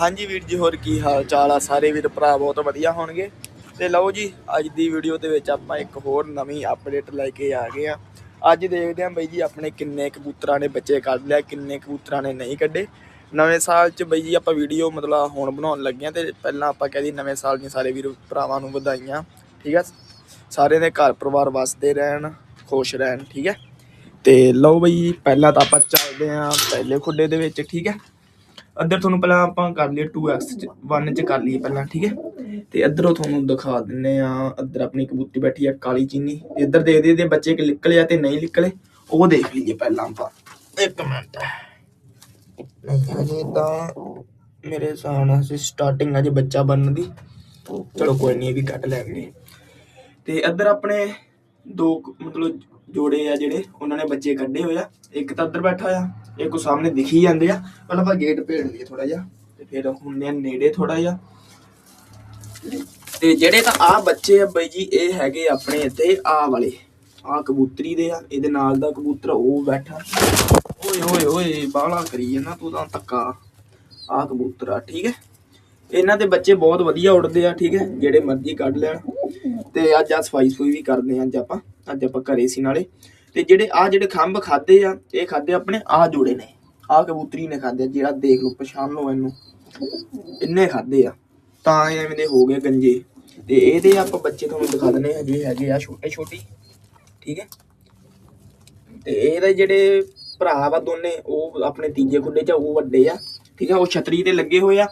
ਹਾਂਜੀ ਵੀਰ ਜੀ, ਹੋਰ ਕੀ ਹਾਲ ਚਾਲ ਆ? ਸਾਰੇ ਵੀਰ ਭਰਾ ਬਹੁਤ ਵਧੀਆ ਹੋਣਗੇ। ਤੇ ਲਓ ਜੀ, ਅੱਜ ਦੀ ਵੀਡੀਓ ਦੇ ਵਿੱਚ ਆਪਾਂ ਇੱਕ ਹੋਰ ਨਵੀਂ ਅਪਡੇਟ ਲੈ ਕੇ ਆ ਗਏ ਆ। ਅੱਜ ਦੇਖਦੇ ਆਂ ਬਈ ਜੀ, ਆਪਣੇ ਕਿੰਨੇ ਕਬੂਤਰਾਂ ਨੇ ਬੱਚੇ ਕੱਢ ਲਿਆ, ਕਿੰਨੇ ਕਬੂਤਰਾਂ ਨੇ ਨਹੀਂ ਕੱਢੇ। ਨਵੇਂ ਸਾਲ 'ਚ ਬਈ ਜੀ, ਆਪਾਂ ਵੀਡੀਓ ਮਤਲਬ ਹੁਣ ਬਣਾਉਣ ਲੱਗੇ ਆ ਤੇ ਪਹਿਲਾਂ ਆਪਾਂ ਕਹਿ ਦਈਏ ਨਵੇਂ ਸਾਲ ਦੀਆਂ ਸਾਰੇ ਵੀਰ ਭਰਾਵਾਂ ਨੂੰ ਵਧਾਈਆਂ, ਠੀਕ ਆ? ਸਾਰਿਆਂ ਦੇ ਘਰ ਪਰਿਵਾਰ ਵਸਦੇ ਰਹਿਣ, ਖੁਸ਼ ਰਹਿਣ, ਠੀਕ ਹੈ ਤੇ ਲਓ ਬਈ ਪਹਿਲਾਂ ਤਾਂ ਆਪਾਂ ਚੱਲਦੇ ਆਂ ਪਹਿਲੇ ਖੁੱਡੇ ਦੇ ਵਿੱਚ, ਠੀਕ ਹੈ ਇੱਧਰ ਤੁਹਾਨੂੰ ਪਹਿਲਾਂ ਆਪਾਂ ਕਰ ਲਈਏ 2x ਚ 1 ਚ ਕਰ ਲਈਏ ਪਹਿਲਾਂ, ਠੀਕ ਹੈ? ਤੇ ਇੱਧਰੋਂ ਤੁਹਾਨੂੰ ਦਿਖਾ ਦਿੰਨੇ ਆ ਇੱਧਰ ਆਪਣੀ ਕਬੂਤਰੀ ਬੈਠੀ ਆ, ਕਾਲੀ ਚੀਨੀ। ਇੱਧਰ ਦੇਖਦੇ ਇਹਦੇ ਬੱਚੇ ਕਿ ਨਿਕਲੇ ਆ ਤੇ ਨਹੀਂ ਨਿਕਲੇ, ਉਹ ਦੇਖ ਲਈਏ ਪਹਿਲਾਂ ਆਪਾਂ। ਇੱਕ ਮਿੰਟ। ਨਹੀਂ, ਹਜੇ ਤਾਂ ਮੇਰੇ ਹਿਸਾਬ ਨਾਲ ਸੀ ਸਟਾਰਟਿੰਗ ਅਜੇ ਬੱਚਾ ਬਣਨ ਦੀ। ਚਲੋ ਕੋਈ ਨਹੀਂ, ਇਹ ਵੀ ਕੱਟ ਲੈਣਗੇ ਤੇ ਇੱਧਰ ਆਪਣੇ ਦੋ ਮਤਲਬ ਜੋੜੇ ਆ ਜਿਹੜੇ, ਉਹਨਾਂ ਨੇ ਬੱਚੇ ਕੱਢੇ ਹੋਏ ਆ। ਇੱਕ ਤਾਂ ਉੱਧਰ ਬੈਠਾ ਆ ਇੱਕ ਉਹ ਸਾਹਮਣੇ ਦਿਖੀ ਜਾਂਦੇ ਆ। ਪਹਿਲਾਂ ਆਪਾਂ ਗੇਟ ਭੇੜ ਲਈਏ ਥੋੜਾ ਜਿਹਾ, ਤੇ ਫਿਰ ਹੁੰਦੇ ਆ ਨੇੜੇ ਥੋੜਾ ਜਿਹਾ। ਤੇ ਜਿਹੜੇ ਤਾਂ ਆ ਬੱਚੇ ਆ ਬਈ ਜੀ, ਇਹ ਹੈਗੇ ਆਪਣੇ ਇੱਥੇ ਆ ਵਾਲੇ ਆ ਕਬੂਤਰੀ ਦੇ ਆ, ਇਹਦੇ ਨਾਲ ਦਾ ਕਬੂਤਰ, ਉਹ ਬੈਠਾ। ਓਏ ਓਏ ਓਏ, ਬਾਹਲਾ ਕਰੀ ਜਾਂਦਾ ਤੂੰ ਤਾਂ ਧੱਕਾ। ਆ ਕਬੂਤਰ ਆ, ਠੀਕ ਹੈ? ਇਹਨਾਂ ਦੇ ਬੱਚੇ ਬਹੁਤ ਵਧੀਆ ਉੱਡਦੇ ਆ, ਠੀਕ ਹੈ? ਜਿਹੜੇ ਮਰਜ਼ੀ ਕੱਢ ਲੈਣ। ਤੇ ਅੱਜ ਆ ਸਫ਼ਾਈ ਸਫੂਈ ਵੀ ਕਰਦੇ ਆ ਅੱਜ ਆਪਾਂ। ਅੱਜ ਆਪਾਂ ਘਰੇ ਸੀ ਨਾਲੇ। ਤੇ ਜਿਹੜੇ ਆ ਜਿਹੜੇ ਖੰਭ ਖਾਦੇ ਆ, ਇਹ ਖਾਦੇ ਆਪਣੇ ਆ ਜੋੜੇ ਨੇ। ਆ ਕਬੂਤਰੀ ਨੇ ਖਾਦੇ ਜਿਹੜਾ ਦੇਖ ਲਓ, ਪਛਾਣ ਲਓ ਇਹਨੂੰ। ਇੰਨੇ ਖਾਦੇ ਆ। ਤਾਂ ਐਵੇਂ ਦੇ ਹੋ ਗਏ ਗੰਜੇ। ਤੇ ਇਹਦੇ ਆਪਾਂ ਬੱਚੇ ਤੁਹਾਨੂੰ ਦਿਖਾ ਦਿੰਦੇ ਹਜੇ ਹੈਗੇ ਆ ਛੋਟੇ ਛੋਟੀ। ਠੀਕ ਹੈ? ਤੇ ਇਹਦੇ ਜਿਹੜੇ ਭਰਾ ਵਾ ਦੋਨੇ, ਉਹ ਆਪਣੇ ਤੀਜੇ ਖੁੱਡੇ 'ਚ ਉਹ ਵੱਡੇ ਆ। ਠੀਕ ਆ, ਉਹ ਛਤਰੀ ਤੇ ਲੱਗੇ ਹੋਏ ਆ।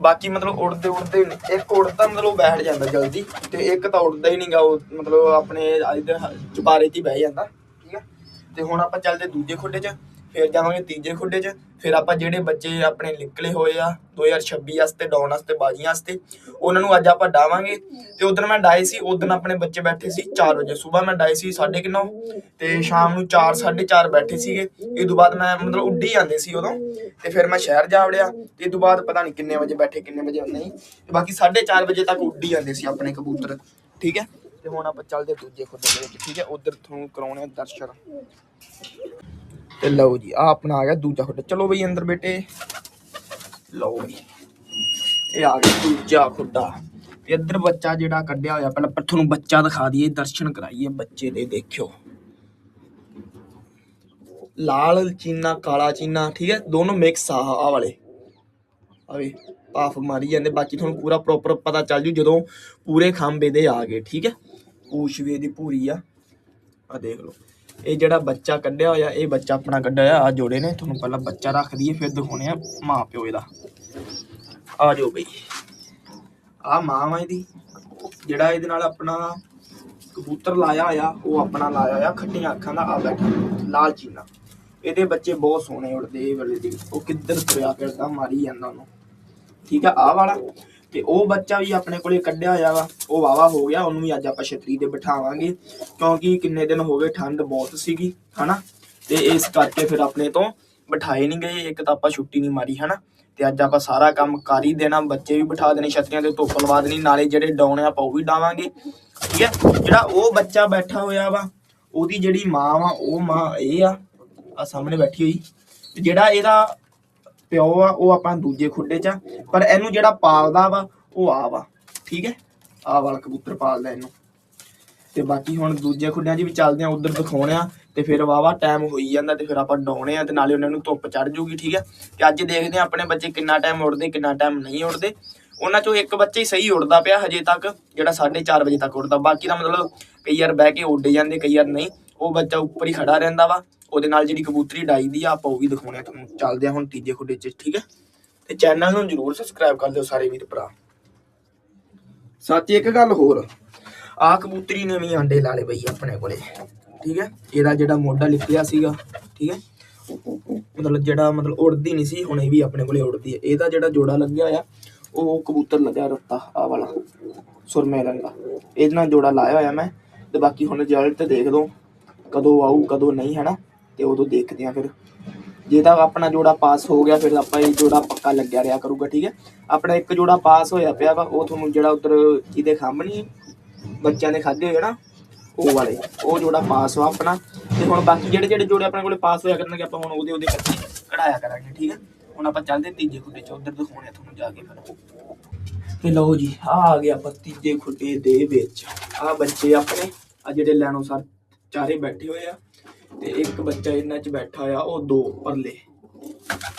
ਬਾਕੀ ਮਤਲਬ ਉੜਦੇ ਉੜਦੇ ਇੱਕ ਉੜਦਾ ਮਤਲਬ ਬੈਠ ਜਾਂਦਾ ਜਲਦੀ ਤੇ ਇੱਕ ਤਾਂ ਉੜਦਾ ਹੀ ਨਹੀਂਗਾ ਉਹ ਮਤਲਬ ਆਪਣੇ ਇਧਰ ਚੁਬਾਰੇ 'ਚ ਹੀ ਬਹਿ ਜਾਂਦਾ, ਠੀਕ ਆ? ਤੇ ਹੁਣ ਆਪਾਂ ਚੱਲਦੇ ਦੂਜੇ ਖੁੱਡੇ 'ਚ, ਫਿਰ ਜਾਵਾਂਗੇ ਤੀਜੇ ਖੁੱਡੇ 'ਚ ਫਿਰ ਆਪਾਂ ਜਿਹੜੇ ਬੱਚੇ ਆਪਣੇ ਨਿਕਲੇ ਹੋਏ ਆ 2026 ਵਾਸਤੇ ਡਾਉਨ ਵਾਸਤੇ ਬਾਜੀਆਂ ਵਾਸਤੇ, ਉਹਨਾਂ ਨੂੰ ਅੱਜ ਆਪਾਂ ਡਾਵਾਂਗੇ ਤੇ ਉਦੋਂ ਮੈਂ ਡਾਏ ਸੀ, ਉਦੋਂ ਆਪਣੇ ਬੱਚੇ ਬੈਠੇ ਸੀ 4 ਵਜੇ। ਸਵੇਰ ਮੈਂ ਡਾਏ ਸੀ 9:30 ਤੇ ਸ਼ਾਮ ਨੂੰ 4 4:30 ਬੈਠੇ ਸੀਗੇ। ਇਹ ਤੋਂ ਬਾਅਦ ਮੈਂ ਮਤਲਬ ਉੱਡੀ ਜਾਂਦੇ ਸੀ ਉਦੋਂ। ਤੇ ਫਿਰ ਮੈਂ ਸ਼ਹਿਰ ਜਾ ਵੜਿਆ। ਤੇ ਇਹ ਤੋਂ ਬਾਅਦ ਪਤਾ ਨਹੀਂ ਕਿੰਨੇ ਵਜੇ ਬੈਠੇ, ਕਿੰਨੇ ਵਜੇ ਨਹੀਂ। ਤੇ ਬਾਕੀ 4:30 ਵਜੇ ਤੱਕ ਉੱਡੀ ਜਾਂਦੇ ਸੀ ਆਪਣੇ ਕਬੂਤਰ, ਠੀਕ ਹੈ? ਤੇ ਹੁਣ ਆਪਾਂ ਚੱਲਦੇ ਦੂਜੇ ਖੁੱਡੇ ਦੇ ਵਿੱਚ, ਠੀਕ ਹੈ? ਉਧਰ ਤੁਹਾਨੂੰ ਕਰਾਉਣੇ ਆ ਦਰਸ਼ਨ। ਤੇ ਲਓ ਜੀ ਆ ਆਪਣਾ ਆ ਗਿਆ ਦੂਜਾ ਖੁੱਡਾ। ਚਲੋ ਬਈ ਅੰਦਰ ਬੇਟੇ ਲਓ ਬਈ, ਇਹ ਆ ਗਿਆ ਦੂਜਾ ਖੁੱਡਾ। ਤੇ ਇੱਧਰ ਬੱਚਾ ਜਿਹੜਾ ਕੱਢਿਆ ਹੋਇਆ, ਪਹਿਲਾਂ ਆਪਾਂ ਤੁਹਾਨੂੰ ਬੱਚਾ ਦਿਖਾ ਦਈਏ, ਦਰਸ਼ਨ ਕਰਾਈਏ ਬੱਚੇ ਦੇ, ਦੇਖਿਓ। ਲਾਲ ਚੀਨਾ, ਕਾਲਾ ਚੀਨਾ, ਠੀਕ ਹੈ? ਦੋਨੋਂ ਮਿਕਸ ਆ ਆ ਵਾਲੇ। ਆਵੇ ਪਾਫ ਮਾਰੀ ਜਾਂਦੇ, ਬਾਕੀ ਤੁਹਾਨੂੰ ਪੂਰਾ ਪ੍ਰੋਪਰ ਪਤਾ ਚੱਲ ਜੂ ਜਦੋਂ ਪੂਰੇ ਖਾਂਬੇ ਦੇ ਆ ਗਏ, ਠੀਕ ਹੈ? ਪੂਛ ਵੀ ਇਹਦੀ ਪੂਰੀ ਆ। ਆ ਦੇਖ ਲਓ। ਇਹ ਜਿਹੜਾ ਬੱਚਾ ਕੱਢਿਆ ਹੋਇਆ, ਇਹ ਬੱਚਾ ਆਪਣਾ ਕੱਢਿਆ ਹੋਇਆ, ਆ ਜੋੜੇ ਨੇ, ਤੁਹਾਨੂੰ ਪਹਿਲਾਂ ਬੱਚਾ ਰੱਖ ਦਈਏ, ਫਿਰ ਦਿਖਾਉਣੇ ਆ ਮਾਂ ਪਿਓ ਇਹਦਾ। ਆ ਜਾਓ ਬਈ। ਆ ਮਾਂ ਵਾ ਇਹਦੀ, ਜਿਹੜਾ ਇਹਦੇ ਨਾਲ ਆਪਣਾ ਕਬੂਤਰ ਲਾਇਆ ਹੋਇਆ, ਉਹ ਆਪਣਾ ਲਾਇਆ ਹੋਇਆ, ਖੱਟੀਆਂ ਅੱਖਾਂ ਦਾ, ਆ ਬੈਠਾ, ਲਾਲ ਚੀਨਾ। ਇਹਦੇ ਬੱਚੇ ਬਹੁਤ ਸੋਹਣੇ ਉੜਦੇ ਇਹ ਵਾਲੇ ਦੇ। ਉਹ ਕਿੱਧਰ ਤੁਰਿਆ ਫਿਰਦਾ, ਮਾਰੀ ਜਾਂਦਾ ਉਹਨੂੰ। ਠੀਕ ਆ, ਆਹ ਵਾਲਾ। ਤੇ ਉਹ ਬੱਚਾ ਵੀ ਆਪਣੇ ਕੋਲੇ ਕੱਢਿਆ ਹੋਇਆ ਵਾ, ਉਹ ਵਾਵਾ ਹੋ ਗਿਆ, ਉਹਨੂੰ ਵੀ ਅੱਜ ਆਪਾਂ ਛਤਰੀ ਤੇ ਬਿਠਾਵਾਂਗੇ, ਕਿਉਂਕਿ ਕਿੰਨੇ ਦਿਨ ਹੋ ਗਏ ਠੰਡ ਬਹੁਤ ਸੀਗੀ, ਹਨਾ? ਤੇ ਇਸ ਕਰਕੇ ਫਿਰ ਆਪਣੇ ਤੋਂ ਬਿਠਾਏ ਨਹੀਂ ਗਏ, ਇੱਕ ਤਾਂ ਆਪਾਂ ਛੁੱਟੀ ਨਹੀਂ ਮਾਰੀ, ਹਨਾ? ਤੇ ਅੱਜ ਆਪਾਂ ਸਾਰਾ ਕੰਮ ਕਰ ਹੀ ਦੇਣਾ, ਬੱਚੇ ਵੀ ਬਿਠਾ ਦੇਣੇ ਛਤਰੀਆਂ ਤੇ ਧੁੱਪ ਲਵਾ ਦੇਣੀ, ਨਾਲੇ ਜਿਹੜੇ ਡਾਉਣੇ ਆਪਾਂ ਉਹ ਵੀ ਡਾਵਾਂਗੇ, ਠੀਕ ਹੈ? ਜਿਹੜਾ ਉਹ ਬੱਚਾ ਬੈਠਾ ਹੋਇਆ ਵਾ, ਉਹਦੀ ਜਿਹੜੀ ਮਾਂ ਵਾ, ਉਹ ਮਾਂ ਇਹ ਆ ਆ ਸਾਹਮਣੇ ਬੈਠੀ ਹੋਈ, ਤੇ ਜਿਹੜਾ ਇਹਦਾ ਪਿਓ ਆ, ਉਹ ਆਪਾਂ ਦੂਜੇ ਖੁੱਡੇ 'ਚ ਆ, ਪਰ ਇਹਨੂੰ ਜਿਹੜਾ ਪਾਲਦਾ ਵਾ, ਉਹ ਆ ਵਾ, ਠੀਕ ਹੈ? ਆ ਵਾਲਾ ਕਬੂਤਰ ਪਾਲਦਾ ਇਹਨੂੰ। ਤੇ ਬਾਕੀ ਹੁਣ ਦੂਜੇ ਖੁੱਡਿਆਂ 'ਚ ਵੀ ਚੱਲਦੇ ਆ, ਉਧਰ ਦਿਖਾਉਣੇ ਆ, ਤੇ ਫਿਰ ਵਾਵਾ ਟਾਈਮ ਹੋਈ ਜਾਂਦਾ ਤੇ ਫਿਰ ਆਪਾਂ ਡਾਉਣੇ ਆ ਤੇ ਨਾਲੇ ਉਹਨਾਂ ਨੂੰ ਧੁੱਪ ਚੜ ਜੂਗੀ, ਠੀਕ ਹੈ? ਤੇ ਅੱਜ ਦੇਖਦੇ ਆ ਆਪਣੇ ਬੱਚੇ ਕਿੰਨਾ ਟਾਈਮ ਉੱਡਦੇ, ਕਿੰਨਾ ਟਾਈਮ ਨਹੀਂ ਉੱਡਦੇ। ਉਹਨਾਂ ਚੋਂ ਇੱਕ ਬੱਚਾ ਹੀ ਸਹੀ ਉੱਡਦਾ ਪਿਆ ਹਜੇ ਤੱਕ, ਜਿਹੜਾ 4:30 ਵਜੇ ਤੱਕ ਉੱਡਦਾ। ਬਾਕੀ ਦਾ ਮਤਲਬ ਕਈ ਵਾਰ ਬਹਿ ਕੇ ਉੱਡ ਜਾਂਦੇ, ਕਈ ਵਾਰ ਨਹੀਂ। ਉਹ ਬੱਚਾ ਉੱਪਰ ਹੀ ਖੜਾ ਰਹਿੰਦਾ ਵਾ। ਉਹਦੇ ਨਾਲ ਜਿਹੜੀ ਕਬੂਤਰੀ ਡਾਈ ਦੀ ਆ, ਆਪਾਂ ਉਹ ਵੀ ਦਿਖਾਉਣੇ ਆ ਤੁਹਾਨੂੰ। ਚੱਲਦੇ ਆ ਹੁਣ ਤੀਜੇ ਖੁੱਡੇ 'ਚ, ਠੀਕ ਹੈ? ਤੇ ਚੈਨਲ ਨੂੰ ਜਰੂਰ ਸਬਸਕ੍ਰਾਈਬ ਕਰ ਦਿਓ ਸਾਰੇ ਵੀਰ ਭਰਾ। ਸੱਚ ਇੱਕ ਗੱਲ ਹੋਰ। ਆ ਕਬੂਤਰੀ ਨੇ ਵੀ ਆਂਡੇ ਲਾ ਲਏ ਬਈ ਆਪਣੇ ਕੋਲੇ, ਠੀਕ ਹੈ? ਇਹਦਾ ਜਿਹੜਾ ਮੋਢਾ ਲਿਖਿਆ ਸੀਗਾ, ਠੀਕ ਹੈ? ਮਤਲਬ ਜਿਹੜਾ, ਮਤਲਬ ਉੜਦੀ ਨਹੀਂ ਸੀ, ਹੁਣ ਇਹ ਵੀ ਆਪਣੇ ਕੋਲੇ ਉੜਦੀ ਹੈ। ਇਹਦਾ ਜਿਹੜਾ ਜੋੜਾ ਲੱਗਿਆ ਹੋਇਆ, ਉਹ ਕਬੂਤਰ ਲੱਗਿਆ ਰੱਤਾ ਆ ਵਾਲਾ, ਸੁਰਮੇ ਰੰਗ ਦਾ। ਇਹਦੇ ਨਾਲ ਜੋੜਾ ਲਾਇਆ ਹੋਇਆ ਮੈਂ, ਤੇ ਬਾਕੀ ਹੁਣ ਰਿਜ਼ਲਟ ਦੇਖ ਦੋ ਕਦੋਂ ਆਊ, ਕਦੋਂ ਨਹੀਂ ਹੈ ਨਾ ਤੇ ਉਦੋਂ ਦੇਖਦੇ ਆ ਫਿਰ। ਜੇ ਤਾਂ ਆਪਣਾ ਜੋੜਾ ਪਾਸ ਹੋ ਗਿਆ, ਫਿਰ ਆਪਾਂ ਇਹ ਜੋੜਾ ਪੱਕਾ ਲੱਗਿਆ ਰਿਹਾ ਕਰੂਗਾ, ਠੀਕ ਹੈ? ਆਪਣਾ ਇੱਕ ਜੋੜਾ ਪਾਸ ਹੋਇਆ ਪਿਆ ਵਾ, ਉਹ ਤੁਹਾਨੂੰ ਜਿਹੜਾ ਉਧਰ ਇਹਦੇ ਖੰਭ ਨਹੀਂ ਬੱਚਿਆਂ ਦੇ ਖਾਦੇ ਹੋਏ ਨਾ, ਉਹ ਵਾਲੇ, ਉਹ ਜੋੜਾ ਪਾਸ ਵਾ ਆਪਣਾ। ਤੇ ਹੁਣ ਬਾਕੀ ਜਿਹੜੇ ਜਿਹੜੇ ਜੋੜੇ ਆਪਣੇ ਕੋਲੇ ਪਾਸ ਹੋਇਆ ਕਰਨਗੇ, ਆਪਾਂ ਹੁਣ ਉਹਦੇ ਉਹਦੇ ਬੱਚੇ ਕਢਾਇਆ ਕਰਾਂਗੇ, ਠੀਕ ਹੈ? ਹੁਣ ਆਪਾਂ ਚੱਲਦੇ ਤੀਜੇ ਖੁੱਡੇ ਚ, ਉਧਰ ਦਿਖਾਉਣੇ ਆ ਤੁਹਾਨੂੰ ਜਾ ਕੇ ਫਿਰ। ਤੇ ਲਓ ਜੀ, ਆ ਆ ਗਿਆ ਆਪਾਂ ਤੀਜੇ ਖੁੱਡੇ ਦੇ ਵਿੱਚ। ਆ ਬੱਚੇ ਆਪਣੇ, ਆ ਜਿਹੜੇ ਲੈਣੋ ਸਰ, ਚਾਰੇ ਬੈਠੇ ਹੋਏ ਆ। ਤੇ ਇੱਕ ਬੱਚਾ ਇਹਨਾਂ ਚ ਬੈਠਾ ਆ ਉਹ ਦੋ ਪਰਲੇ।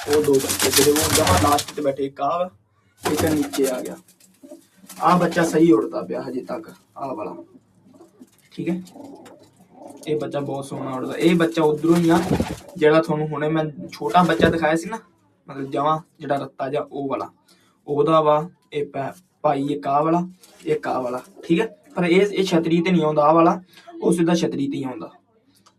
ਉਹ ਦੋ ਬੱਚੇ ਜਿਹੜੇ ਉਹ ਜਮਾ ਲਾਸਟ ਤੇ ਬੈਠੇ ਇੱਕ ਆ ਵਾ, ਇੱਕ ਨੀਚੇ ਆ ਗਿਆ। ਆ ਬੱਚਾ ਸਹੀ ਉੜਦਾ ਪਿਆ ਹਜੇ ਤੱਕ ਆ ਵਾਲਾ। ਠੀਕ ਹੈ? ਇਹ ਬੱਚਾ ਬਹੁਤ ਸੋਹਣਾ ਉੜਦਾ ਇਹ ਬੱਚਾ ਉਧਰੋਂ ਹੀ ਆ ਜਿਹੜਾ ਤੁਹਾਨੂੰ ਹੁਣੇ ਮੈਂ ਛੋਟਾ ਬੱਚਾ ਦਿਖਾਇਆ ਸੀ ਨਾ ਮਤਲਬ ਜਮਾਂ ਜਿਹੜਾ ਰੱਤਾ ਜਾ ਉਹ ਵਾਲਾ। ਉਹਦਾ ਵਾ ਇਹ ਭਾਈ ਇੱਕ ਆਹ ਵਾਲਾ ਇੱਕ ਆਹ ਵਾਲਾ। ਠੀਕ ਹੈ? ਪਰ ਇਹ ਇਹ ਛਤਰੀ ਤੇ ਨਹੀਂ ਆਉਂਦਾ ਆ ਵਾਲਾ ਉਹ ਸਿੱਧਾ ਛਤਰੀ ਤੇ ਹੀ ਆਉਂਦਾ।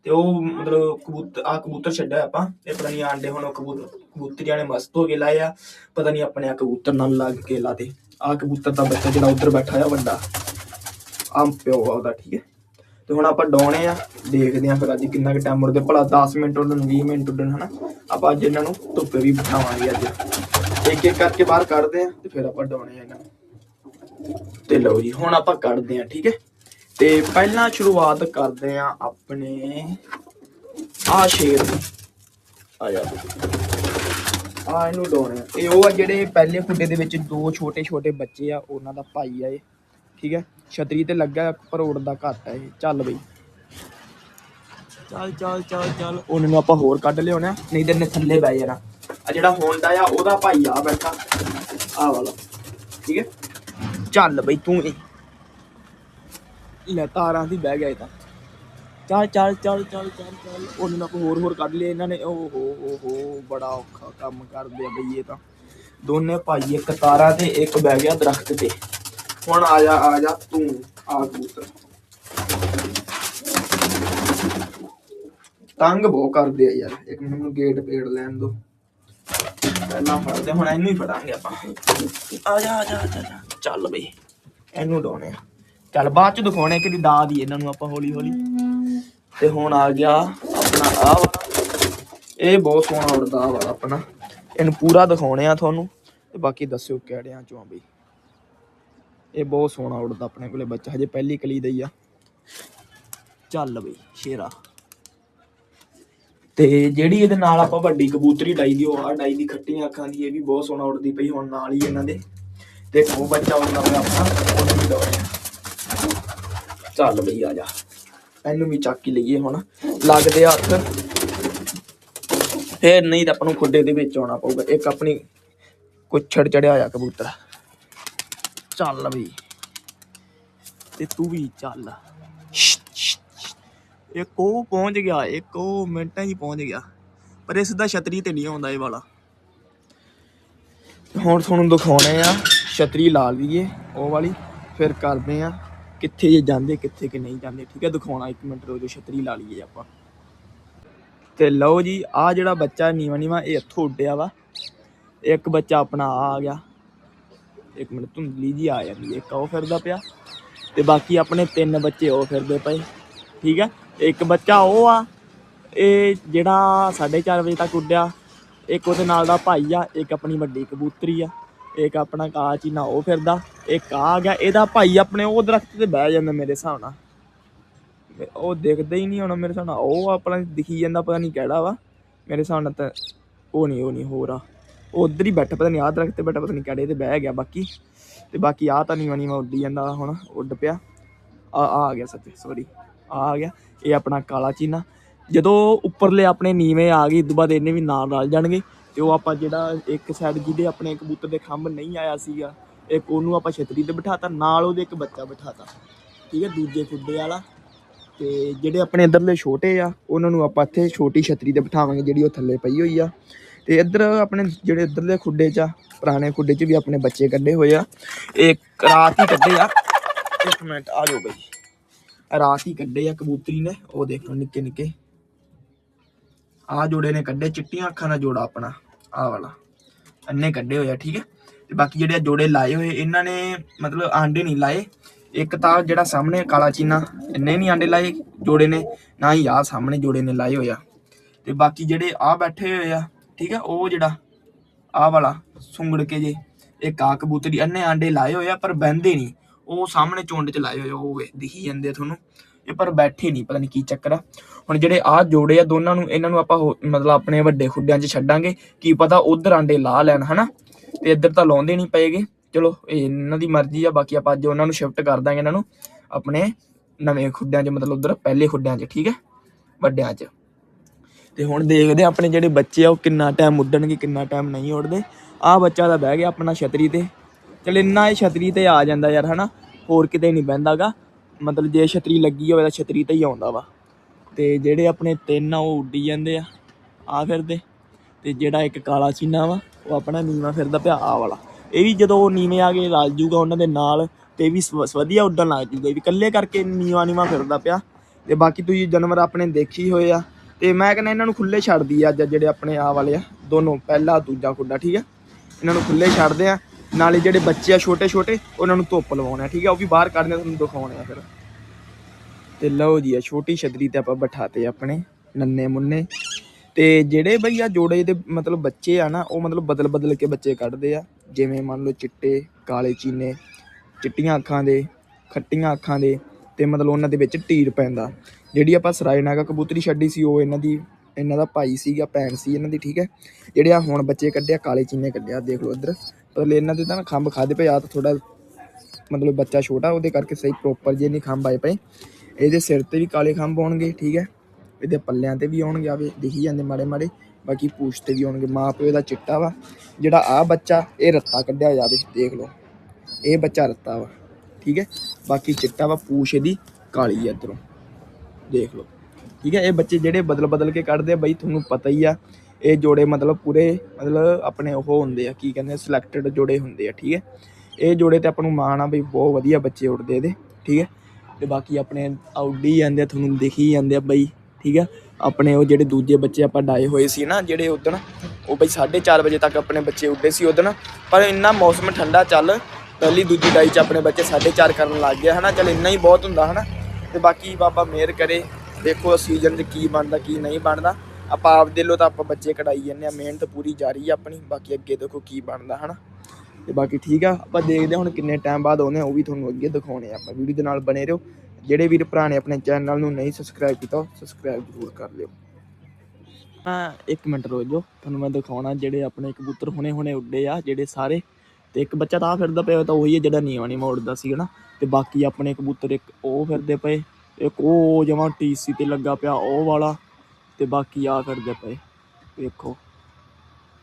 ਤੇ ਉਹ ਮਤਲਬ ਕਬੂਤਰ ਆ ਕਬੂਤਰ ਛੱਡਿਆ ਆਪਾਂ, ਇਹ ਪਤਾ ਨਹੀਂ ਆਂਡੇ ਹੁਣ ਕਬੂਤਰ ਕਬੂਤਰੀਆਂ ਨੇ ਮਸਤ ਹੋ ਕੇ ਲਾਏ ਆ, ਪਤਾ ਨਹੀਂ ਆਪਣੇ ਆ ਕਬੂਤਰ ਨਾਲ ਲੱਗ ਕੇ ਲਾਤੇ। ਆ ਕਬੂਤਰ ਦਾ ਬੱਚਾ ਜਿਹੜਾ ਉੱਧਰ ਬੈਠਾ ਆ, ਵੱਡਾ। ਆਮ ਪਿਓ ਆ ਉਹਦਾ, ਠੀਕ ਹੈ। ਤੇ ਹੁਣ ਆਪਾਂ ਡਾਉਣੇ ਆ, ਦੇਖਦੇ ਆ ਫਿਰ ਅੱਜ ਕਿੰਨਾ ਕੁ ਟਾਈਮ ਉੜਦੇ ਭਲਾ 10 ਮਿੰਟ ਉੱਡਣ 20 ਮਿੰਟ ਉੱਡਣ, ਹਨਾ। ਆਪਾਂ ਅੱਜ ਇਹਨਾਂ ਨੂੰ ਧੁੱਪੇ ਵੀ ਬਿਠਾਵਾਂਗੇ ਅੱਜ। ਇੱਕ ਇੱਕ ਕਰਕੇ ਬਾਹਰ ਕੱਢਦੇ ਆ ਤੇ ਫਿਰ ਆਪਾਂ ਡਾਉਣੇ ਆ ਇਹਨਾਂ ਨੂੰ। ਤੇ ਲਓ ਜੀ, ਹੁਣ ਆਪਾਂ ਕੱਢਦੇ ਆ, ਠੀਕ ਹੈ। ਤੇ ਪਹਿਲਾਂ ਸ਼ੁਰੂਆਤ ਕਰਦੇ ਆ ਆਪਣੇ ਆ ਸ਼ੇਰ ਦੀ। ਆ ਜਾ। ਆ ਇਹਨੂੰ ਡਾਉਣੇ ਇਹ ਉਹ ਆ ਜਿਹੜੇ ਪਹਿਲੇ ਖੁੱਡੇ ਦੇ ਵਿੱਚ ਦੋ ਛੋਟੇ ਛੋਟੇ ਬੱਚੇ ਆ, ਉਹਨਾਂ ਦਾ ਭਾਈ ਆ ਇਹ। ਠੀਕ ਹੈ ਛਤਰੀ ਤੇ ਲੱਗਾ ਭਰੋੜ ਦਾ ਘੱਟ ਆ ਇਹ। ਚੱਲ ਬਈ। ਚੱਲ ਚੱਲ ਚੱਲ ਚੱਲ। ਉਹਨਾਂ ਨੂੰ ਆਪਾਂ ਹੋਰ ਕੱਢ ਲਿਆਉਣਾ। ਨਹੀਂ ਤੇ ਇਹਨੇ ਥੱਲੇ ਬਹਿ ਜਾਣਾ। ਆ ਜਿਹੜਾ ਹੋਂਡਾ ਆ, ਉਹਦਾ ਭਾਈ ਆ ਬੈਠਾ। ਆ ਵਾਲਾ। ਠੀਕ ਹੈ ਚੱਲ ਬਈ ਤੂੰ ਲੈ ਤਾਰਾਂ ਦੀ ਬਹਿ ਗਿਆ ਇਹ ਤਾਂ। ਚੱਲ ਚੱਲ ਚੱਲ ਚੱਲ ਚੱਲ ਚੱਲ। ਉਹਨਾਂ ਨੂੰ ਆਪਾਂ ਹੋਰ ਹੋਰ ਕੱਢ ਲਿਆ ਇਹਨਾਂ ਨੇ। ਓ ਹੋ ਹੋ ਹੋ ਬੜਾ ਔਖਾ ਕੰਮ ਕਰਦੇ ਆ ਬਈ ਇਹ ਤਾਂ। ਦੋਨੇ ਭਾਈ ਇੱਕ ਤਾਰਾ ਤੇ ਇੱਕ ਬਹਿ ਗਿਆ ਦਰਖਤ ਤੇ। ਹੁਣ ਆ ਜਾ ਆ ਜਾ ਤੂੰ ਆ ਕਬੂਤਰ। ਤੰਗ ਬਹੁਤ ਕਰਦੇ ਆ ਯਾਰ। ਇੱਕ ਮਿੰਟ ਮੈਨੂੰ ਗੇਟ ਪੇੜ ਲੈਣ ਦੋ। ਪਹਿਲਾਂ ਫੜਦੇ ਹੁਣ ਇਹਨੂੰ ਹੀ ਫੜਾਂਗੇ ਆਪਾਂ। ਆ ਆ ਜਾ ਆ ਜਾ, ਆ ਜਾ। ਚੱਲ ਬਈ ਇਹਨੂੰ ਡਾਉਣੇ ਆ। ਚੱਲ ਬਾਅਦ ਚ ਦਿਖਾਉਣੇ ਕਿ ਡਾ ਦੀ ਇਹਨਾਂ ਨੂੰ ਆਪਾਂ ਹੌਲੀ ਹੌਲੀ। ਤੇ ਹੁਣ ਆ ਗਿਆ ਆਪਣਾ ਆ ਇਹ ਬਹੁਤ ਸੋਹਣਾ ਉੜਦਾ ਵਾਲਾ ਆਪਣਾ। ਇਹਨੂੰ ਪੂਰਾ ਦਿਖਾਉਣੇ ਆ ਤੁਹਾਨੂੰ ਤੇ ਬਾਕੀ ਦੱਸਿਓ ਕਿਹੜਿਆਂ ਚੋਂ ਆ ਬਈ। ਇਹ ਬਹੁਤ ਸੋਹਣਾ ਉੜਦਾ ਆਪਣੇ ਕੋਲੇ ਬੱਚਾ, ਹਜੇ ਪਹਿਲੀ ਕਲੀ ਦਈ ਆ। ਚੱਲ ਬਈ, ਸ਼ੇਰਾ। ਤੇ ਜਿਹੜੀ ਇਹਦੇ ਨਾਲ ਆਪਾਂ ਵੱਡੀ ਕਬੂਤਰੀ ਡਾਈ ਦੀ, ਉਹ ਆ ਡਾਈ ਦੀ ਖੱਟੀਆਂ ਅੱਖਾਂ ਦੀ, ਇਹ ਵੀ ਬਹੁਤ ਸੋਹਣਾ ਉੜਦੀ ਪਈ ਹੁਣ ਨਾਲ ਹੀ ਇਹਨਾਂ ਦੇ। ਤੇ ਉਹ ਬੱਚਾ ਉੜਦਾ ਹੋਇਆ ਆਪਣਾ ਉਹਨੂੰ ਵੀ ਡਾਉਣੇ ਚੱਲ ਬਈ ਆ ਜਾ। ਇਹਨੂੰ ਵੀ ਚੱਕ ਹੀ ਲਈਏ ਹੁਣ। ਲੱਗਦੇ ਹੱਥ। ਫੇਰ ਨਹੀਂ ਤਾਂ ਆਪਾਂ ਨੂੰ ਖੁੱਡੇ ਦੇ ਵਿੱਚ ਆਉਣਾ ਪਊਗਾ। ਇੱਕ ਆਪਣੀ ਕੁੱਛੜ ਚੜਿਆ ਹੋਇਆ ਕਬੂਤਰ। ਚੱਲ ਬਈ। ਤੇ ਤੂੰ ਵੀ ਚੱਲ। ਇੱਕ ਉਹ ਪਹੁੰਚ ਗਿਆ, ਇੱਕ ਉਹ ਮਿੰਟਾਂ 'ਚ ਹੀ ਪਹੁੰਚ ਗਿਆ। ਪਰ ਇਸ ਦਾ ਛਤਰੀ ਤੇ ਨਹੀਂ ਆਉਂਦਾ ਇਹ ਵਾਲਾ। ਹੁਣ ਤੁਹਾਨੂੰ ਦਿਖਾਉਣੇ ਆ। ਛਤਰੀ ਲਾ ਲਈਏ ਉਹ ਵਾਲੀ। ਫਿਰ ਕਰਦੇ ਆ। ਕਿੱਥੇ ਜੇ ਜਾਂਦੇ, ਕਿੱਥੇ ਕਿ ਨਹੀਂ ਜਾਂਦੇ, ਠੀਕ ਹੈ? ਦਿਖਾਉਣਾ ਇੱਕ ਮਿੰਟ ਰੋ ਜੋ ਛਤਰੀ ਲਾ ਲਈਏ ਆਪਾਂ। ਤੇ ਲਓ ਜੀ ਆ ਜਿਹੜਾ ਬੱਚਾ ਨੀਵਾ ਨੀਵਾ, ਇਹ ਇੱਥੋਂ ਉੱਡਿਆ ਵਾ। ਇੱਕ ਬੱਚਾ ਆਪਣਾ ਆ ਗਿਆ। ਇੱਕ ਮਿੰਟ, ਧੁੰਦਲੀ ਜੀ ਆ ਜਾਂਦੀ ਇੱਕ ਉਹ ਫਿਰਦਾ ਪਿਆ। ਤੇ ਬਾਕੀ ਆਪਣੇ ਤਿੰਨ ਬੱਚੇ ਉਹ ਫਿਰਦੇ ਪਏ। ਠੀਕ ਹੈ? ਇੱਕ ਬੱਚਾ ਉਹ ਆ, ਇਹ ਜਿਹੜਾ 4:30 ਵਜੇ ਤੱਕ ਉੱਡਿਆ। ਇੱਕ ਉਹਦੇ ਨਾਲ ਦਾ ਭਾਈ ਆ, ਇੱਕ ਆਪਣੀ ਵੱਡੀ ਕਬੂਤਰੀ ਆ। ਇੱਕ ਆਪਣਾ ਕਾ ਚੀਨਾ ਉਹ ਫਿਰਦਾ, ਇੱਕ ਆ ਗਿਆ, ਇਹਦਾ ਭਾਈ ਆਪਣੇ ਉਹ ਦਰਖਤ ਤੇ ਬਹਿ ਜਾਂਦਾ ਮੇਰੇ ਹਿਸਾਬ ਨਾਲ। ਉਹ ਦਿਖਦਾ ਹੀ ਨਹੀਂ ਹੁਣ ਮੇਰੇ ਹਿਸਾਬ ਨਾਲ, ਉਹ ਆਪਣਾ ਦਿਖੀ ਜਾਂਦਾ ਪਤਾ ਨਹੀਂ ਕਿਹੜਾ ਵਾ, ਮੇਰੇ ਹਿਸਾਬ ਨਾਲ ਤਾਂ ਉਹ ਨਹੀਂ ਉਹ ਨਹੀਂ ਹੋਰ ਆ। ਉਹ ਉਧਰ ਹੀ ਬੈਠਾ, ਪਤਾ ਨਹੀਂ ਆਹ ਦਰਖਤ ਤੇ ਬੈਠਾ, ਪਤਾ ਨਹੀਂ ਕਿਹੜੇ ਤੇ ਬਹਿ ਗਿਆ ਬਾਕੀ। ਤੇ ਬਾਕੀ ਆ ਤਾਂ ਨਹੀਂ ਨੀਵਾ ਉੱਡੀ ਜਾਂਦਾ ਹੁਣ, ਉੱਡ ਪਿਆ। ਆ ਆ ਗਿਆ ਸੱਚ ਸੌਰੀ ਆ ਆ ਗਿਆ, ਇਹ ਆਪਣਾ ਕਾਲਾ ਚੀਨਾ। ਜਦੋਂ ਉੱਪਰਲੇ ਆਪਣੇ ਨੀਵੇਂ ਆ ਗਏ ਇਦੋਂ ਬਾਅਦ ਇਹਨੇ ਵੀ ਨਾਲ ਰਲ ਜਾਣਗੇ। ਤੇ ਉਹ ਆਪਾਂ ਜਿਹੜਾ ਇੱਕ ਸਾਈਡ ਜਿਹਦੇ ਆਪਣੇ ਕਬੂਤਰ ਦੇ ਖੰਭ ਨਹੀਂ ਆਇਆ ਸੀਗਾ, ਇੱਕ ਉਹਨੂੰ ਆਪਾਂ ਛਤਰੀ ਤੇ ਬਿਠਾਤਾ, ਨਾਲ ਉਹਦੇ ਇੱਕ ਬੱਚਾ ਬਿਠਾਤਾ, ਠੀਕ ਹੈ, ਦੂਜੇ ਖੁੱਡੇ ਵਾਲਾ। ਤੇ ਜਿਹੜੇ ਆਪਣੇ ਇਧਰਲੇ ਛੋਟੇ ਆ, ਉਹਨਾਂ ਨੂੰ ਆਪਾਂ ਇੱਥੇ ਛੋਟੀ ਛਤਰੀ ਤੇ ਬਿਠਾਵਾਂਗੇ, ਜਿਹੜੀ ਉਹ ਥੱਲੇ ਪਈ ਹੋਈ ਆ। ਤੇ ਇੱਧਰ ਆਪਣੇ ਜਿਹੜੇ ਇਧਰਲੇ ਖੁੱਡੇ 'ਚ ਆ, ਪੁਰਾਣੇ ਖੁੱਡੇ 'ਚ ਵੀ ਆਪਣੇ ਬੱਚੇ ਕੱਢੇ ਹੋਏ ਆ। ਇਹ ਰਾਤ ਹੀ ਕੱਢੇ ਆ। ਇੱਕ ਮਿੰਟ, ਆ ਜਾਓ ਬਈ। ਰਾਤ ਹੀ ਕੱਢੇ ਆ ਕਬੂਤਰੀ ਨੇ, ਉਹ ਦੇਖੋ ਨਿੱਕੇ ਨਿੱਕੇ ਆ ਜੋੜੇ ਨੇ ਕੱਢੇ ਚਿੱਟੀਆਂ ਅੱਖਾਂ ਦਾ ਜੋੜਾ ਆਪਣਾ ਆ ਵਾਲਾ। ਅੰਨੇ ਕੱਢੇ ਹੋਏ ਠੀਕ ਹੈ? ਤੇ ਬਾਕੀ ਜਿਹੜੇ ਜੋੜੇ ਲਾਏ ਹੋਏ ਇਹਨਾਂ ਨੇ ਮਤਲਬ ਆਂਡੇ ਨਹੀਂ ਲਾਏ। ਇੱਕ ਤਾਂ ਜਿਹੜਾ ਸਾਹਮਣੇ ਕਾਲਾ ਚੀਨਾ ਇੰਨੇ ਨਹੀਂ ਆਂਡੇ ਲਾਏ ਜੋੜੇ ਨੇ ਨਾ ਹੀ ਆ ਸਾਹਮਣੇ ਜੋੜੇ ਨੇ ਲਾਏ ਹੋਏ ਆ। ਤੇ ਬਾਕੀ ਜਿਹੜੇ ਆ ਬੈਠੇ ਹੋਏ ਆ ਠੀਕ ਹੈ ਉਹ ਜਿਹੜਾ ਆ ਵਾਲਾ ਸੁੰਗੜ ਕੇ ਜੇ ਇਹ ਆ ਕਬੂਤਰੀ ਅੰਨੇ ਆਂਡੇ ਲਾਏ ਹੋਏ ਆ ਪਰ ਬਹਿੰਦੇ ਨਹੀਂ। ਉਹ ਸਾਹਮਣੇ ਚੁੰਡ ਚ ਲਾਏ ਹੋਏ ਆ, ਉਹ ਦਿਖੀ ਜਾਂਦੇ ਤੁਹਾਨੂੰ। ਇਹ ਪਰ ਬੈਠੇ ਨਹੀਂ, ਪਤਾ ਨਹੀਂ ਕੀ ਚੱਕਰ ਆ। ਹੁਣ ਜਿਹੜੇ ਆਹ ਜੋੜੇ ਆ, ਦੋਨਾਂ ਨੂੰ, ਇਹਨਾਂ ਨੂੰ ਆਪਾਂ ਹੋ- ਮਤਲਬ ਆਪਣੇ ਵੱਡੇ ਖੁੱਡਿਆਂ 'ਚ ਛੱਡਾਂਗੇ। ਕੀ ਪਤਾ ਉਧਰ ਆਂਡੇ ਲਾ ਲੈਣ, ਹਨਾ? ਤੇ ਇੱਧਰ ਤਾਂ ਲਾਉਂਦੇ ਨਹੀਂ ਪਏਗੇ। ਚਲੋ ਇਹਨਾਂ ਦੀ ਮਰਜ਼ੀ ਆ, ਬਾਕੀ ਆਪਾਂ ਅੱਜ ਉਹਨਾਂ ਨੂੰ ਸ਼ਿਫਟ ਕਰ ਦਾਂਗੇ ਇਹਨਾਂ ਨੂੰ, ਆਪਣੇ ਨਵੇਂ ਖੁੱਡਿਆਂ 'ਚ, ਮਤਲਬ ਉਧਰ ਪਹਿਲੇ ਖੁੱਡਿਆਂ 'ਚ, ਠੀਕ ਹੈ? ਵੱਡਿਆਂ 'ਚ। ਤੇ ਹੁਣ ਦੇਖਦੇ ਆ ਆਪਣੇ ਜਿਹੜੇ ਬੱਚੇ ਆ, ਉਹ ਕਿੰਨਾ ਟਾਈਮ ਉੱਡਣਗੇ, ਕਿੰਨਾ ਟਾਈਮ ਨਹੀਂ ਉੱਡਦੇ। ਆਹ ਬੱਚਾ ਤਾਂ ਬਹਿ ਗਿਆ ਆਪਣਾ ਛਤਰੀ ਤੇ। ਚਲ ਇੰਨਾ ਇਹ ਛਤਰੀ ਤੇ ਆ ਜਾਂਦਾ ਯਾਰ, ਹਨਾ? ਹੋਰ ਕਿਤੇ ਨਹੀਂ ਬਹਿੰਦਾਗਾ। ਮਤਲਬ ਜੇ ਛਤਰੀ ਲੱਗੀ ਹੋਵੇ ਤਾਂ ਛਤਰੀ ਤੇ ਹੀ ਆਉਂਦਾ ਵਾ। ਤੇ ਜਿਹੜੇ ਆਪਣੇ ਤਿੰਨ ਆ, ਉਹ ਉੱਡੀ ਜਾਂਦੇ ਆ ਆ ਫਿਰਦੇ। ਤੇ ਜਿਹੜਾ ਇੱਕ ਕਾਲਾ ਚੀਨਾ ਵਾ, ਉਹ ਆਪਣਾ ਨੀਵਾ ਫਿਰਦਾ ਪਿਆ, ਆ ਵਾਲਾ। ਇਹ ਵੀ ਜਦੋਂ ਉਹ ਨੀਵੇਂ ਆ ਕੇ ਰਲ ਜੂਗਾ ਉਹਨਾਂ ਦੇ ਨਾਲ, ਤੇ ਇਹ ਵੀ ਸਵ- ਵਧੀਆ ਉੱਡਣ ਲੱਗ ਜੂਗਾ। ਇਹ ਵੀ ਇਕੱਲੇ ਕਰਕੇ ਨੀਵਾ ਨੀਵਾ ਫਿਰਦਾ ਪਿਆ। ਤੇ ਬਾਕੀ ਤੁਸੀਂ ਜਾਨਵਰ ਆਪਣੇ ਦੇਖੀ ਹੋਏ ਆ। ਤੇ ਮੈਂ ਕਹਿੰਦਾ ਇਹਨਾਂ ਨੂੰ ਖੁੱਲੇ ਛੱਡਦੀ ਆ ਅੱਜ ਜਿਹੜੇ ਆਪਣੇ ਆ ਵਾਲੇ ਆ। ਦੋਨੋਂ, ਪਹਿਲਾ, ਦੂਜਾ ਖੁੱਡਾ, ਠੀਕ ਆ? ਇਹਨਾਂ ਨੂੰ ਖੁੱਲੇ ਛੱਡਦੇ ਆ। ਨਾਲੇ ਜਿਹੜੇ ਬੱਚੇ ਆ ਛੋਟੇ ਛੋਟੇ, ਉਹਨਾਂ ਨੂੰ ਧੁੱਪ ਲਵਾਉਣਾ, ਠੀਕ ਆ? ਉਹ ਵੀ ਬਾਹਰ ਕੱਢਨੇ ਤੁਹਾਨੂੰ ਦਿਖਾਉਣੇ ਆ ਫਿਰ। ਤੇ ਲਓ ਜੀ, ਆ ਛੋਟੀ ਛਤਰੀ ਤੇ ਆਪਾਂ ਬਿਠਾਤੇ ਆਪਣੇ ਨੰਨੇ ਮੁੰਨੇ। ਤੇ ਜਿਹੜੇ ਬਈ ਆ ਜੋੜੇ ਦੇ ਮਤਲਬ ਬੱਚੇ ਆ ਨਾ, ਉਹ ਮਤਲਬ ਬਦਲ ਬਦਲ ਕੇ ਬੱਚੇ ਕੱਢਦੇ ਆ। ਜਿਵੇਂ ਮੰਨ ਲਓ ਚਿੱਟੇ, ਕਾਲੇ ਚੀਨੇ, ਚਿੱਟੀਆਂ ਅੱਖਾਂ ਦੇ, ਖੱਟੀਆਂ ਅੱਖਾਂ ਦੇ, ਤੇ ਮਤਲਬ ਉਹਨਾਂ ਦੇ ਵਿੱਚ ਟੀਰ ਪੈਂਦਾ। ਜਿਹੜੀ ਆਪਾਂ ਸਰਾਇਨਾਗਾ ਕਬੂਤਰੀ ਛੱਡੀ ਸੀ, ਉਹ ਇਹਨਾਂ ਦੀ, ਇਹਨਾਂ ਦਾ ਭਾਈ ਸੀਗਾ, ਭੈਣ ਸੀ ਇਹਨਾਂ ਦੀ, ਠੀਕ ਹੈ ਜਿਹੜੇ ਆ ਹੁਣ ਬੱਚੇ ਕੱਢਿਆ ਕਾਲੇ ਚੀਨੇ ਕੱਢਿਆ ਦੇਖ ਲਓ ਇੱਧਰ। ਮਤਲਬ ਇਹਨਾਂ ਦੇ ਤਾਂ ਨਾ ਖੰਭ ਖਾਦੇ ਪਏ, ਆ ਤਾਂ ਥੋੜਾ ਮਤਲਬ ਬੱਚਾ ਛੋਟਾ, ਉਹਦੇ ਕਰਕੇ ਸਹੀ ਪ੍ਰੋਪਰ ਜੇ ਨਹੀਂ ਖੰਭ ਆਏ ਪਏ। ਇਹਦੇ ਸਿਰ ਤੇ ਵੀ ਕਾਲੇ ਖੰਭ ਆਉਣਗੇ, ਠੀਕ ਹੈ? ਇਹਦੇ ਪੱਲਿਆਂ ਤੇ ਵੀ ਆਉਣਗੇ ਆਵੇ ਦਿਖੀ ਜਾਂਦੇ ਮਾੜੇ ਮਾੜੇ, ਬਾਕੀ ਪੂਛ ਤੇ ਵੀ ਆਉਣਗੇ। ਮਾਂ ਪਿਓ ਦਾ ਚਿੱਟਾ ਵਾ, ਜਿਹੜਾ ਆ ਬੱਚਾ, ਇਹ ਰੱਤਾ ਕੱਢਿਆ ਜਾਵੇ, ਦੇਖ ਲਓ। ਇਹ ਬੱਚਾ ਰੱਤਾ ਵਾ, ਠੀਕ ਹੈ? ਬਾਕੀ ਚਿੱਟਾ ਵਾ, ਪੂਛ ਇਹਦੀ ਕਾਲੀ ਆ ਇੱਧਰੋਂ, ਦੇਖ ਲਓ। ਠੀਕ ਹੈ? ਇਹ ਬੱਚੇ ਜਿਹੜੇ ਬਦਲ ਬਦਲ ਕੇ ਕੱਢਦੇ ਆ, ਬਈ ਤੁਹਾਨੂੰ ਪਤਾ ਹੀ ਆ ਇਹ ਜੋੜੇ ਮਤਲਬ ਪੂਰੇ ਮਤਲਬ ਆਪਣੇ ਉਹ ਹੁੰਦੇ ਆ, ਕੀ ਕਹਿੰਦੇ ਸਿਲੈਕਟਡ ਜੋੜੇ ਹੁੰਦੇ ਆ, ਠੀਕ ਹੈ। ਇਹ ਜੋੜੇ ਤੇ ਆਪਾਂ ਨੂੰ ਮਾਣ ਆ ਬਈ ਬਹੁਤ ਵਧੀਆ ਬੱਚੇ ਉੱਡਦੇ ਇਹਦੇ, ਠੀਕ ਹੈ। ਤੇ ਬਾਕੀ ਆਪਣੇ ਆਉਡੀ ਜਾਂਦੇ ਆ, ਤੁਹਾਨੂੰ ਦਿਖੀ ਜਾਂਦੇ ਆ ਬਈ, ਠੀਕ ਹੈ। ਆਪਣੇ ਉਹ ਜਿਹੜੇ ਦੂਜੇ ਬੱਚੇ ਆਪਾਂ ਡਾਏ ਹੋਏ ਸੀ ਨਾ, ਜਿਹੜੇ ਉਦਣ, ਉਹ ਬਈ 4:30 ਵਜੇ ਤੱਕ ਆਪਣੇ ਬੱਚੇ ਉੱਡੇ ਸੀ ਉਦਣ। ਪਰ ਇੰਨਾ ਮੌਸਮ ਠੰਡਾ ਚੱਲ, ਪਹਿਲੀ ਦੂਜੀ ਡਾਈ 'ਚ ਆਪਣੇ ਬੱਚੇ 4:30 ਕਰਨ ਲੱਗ ਗਏ, ਹਨਾ। ਚੱਲ ਇੰਨਾ ਹੀ ਬਹੁਤ ਹੁੰਦਾ, ਹਨਾ। ਤੇ ਬਾਕੀ ਬਾਬਾ ਮਿਹਰ ਕਰੇ, ਦੇਖੋ ਸੀਜ਼ਨ 'ਚ ਕੀ ਬਣਦਾ, ਕੀ ਨਹੀਂ ਬਣਦਾ। ਆਪਾਂ ਆਪ ਦੇ ਲੋ ਤਾਂ ਆਪਾਂ ਬੱਚੇ ਕਢਾਈ ਜਾਂਦੇ ਆ, ਮਿਹਨਤ ਪੂਰੀ ਜਾਰੀ ਆ ਆਪਣੀ, ਬਾਕੀ ਅੱਗੇ ਦੇਖੋ ਕੀ ਬਣਦਾ, ਹਨਾ? ਤੇ ਬਾਕੀ ਠੀਕ ਆ, ਆਪਾਂ ਦੇਖਦੇ ਹਾਂ ਹੁਣ ਕਿੰਨੇ ਟਾਈਮ ਬਾਅਦ ਆਉਂਦੇ ਆ ਉਹ ਵੀ ਤੁਹਾਨੂੰ ਅੱਗੇ ਦਿਖਾਉਣੇ ਆ ਆਪਾਂ ਵੀਡੀਓ ਦੇ ਨਾਲ ਬਣੇ ਰਹੋ। ਜਿਹੜੇ ਵੀਰ ਭਰਾ ਨੇ ਆਪਣੇ ਚੈਨਲ ਨੂੰ ਨਹੀਂ ਸਬਸਕ੍ਰਾਈਬ ਕੀਤਾ ਸਬਸਕ੍ਰਾਈਬ ਜ਼ਰੂਰ ਕਰ ਲਿਓ। ਹਾਂ ਇੱਕ ਮਿੰਟ ਰੁਕ ਜਾਓ, ਤੁਹਾਨੂੰ ਮੈਂ ਦਿਖਾਉਣਾ ਜਿਹੜੇ ਆਪਣੇ ਕਬੂਤਰ ਹੁਣੇ ਹੁਣੇ ਉੱਡੇ ਆ, ਜਿਹੜੇ ਸਾਰੇ। ਤੇ ਇੱਕ ਬੱਚਾ ਤਾਂ ਫਿਰਦਾ ਪਿਆ ਤਾਂ ਉਹੀ ਹੈ ਜਿਹੜਾ ਨੀਵਾਂ ਨੀਵਾਂ ਉੱਡਦਾ ਸੀਗਾ ਨਾ। ਤੇ ਬਾਕੀ ਆਪਣੇ ਕਬੂਤਰ ਇੱਕ ਉਹ ਫਿਰਦੇ ਪਏ, ਇੱਕ ਉਹ ਜਮਾਂ ਟੀਸੀ ਤੇ ਲੱਗਾ ਪਿਆ, ਉਹ ਵਾਲਾ। ਤੇ ਬਾਕੀ ਆ ਕਰਦੇ ਪਏ। ਵੇਖੋ।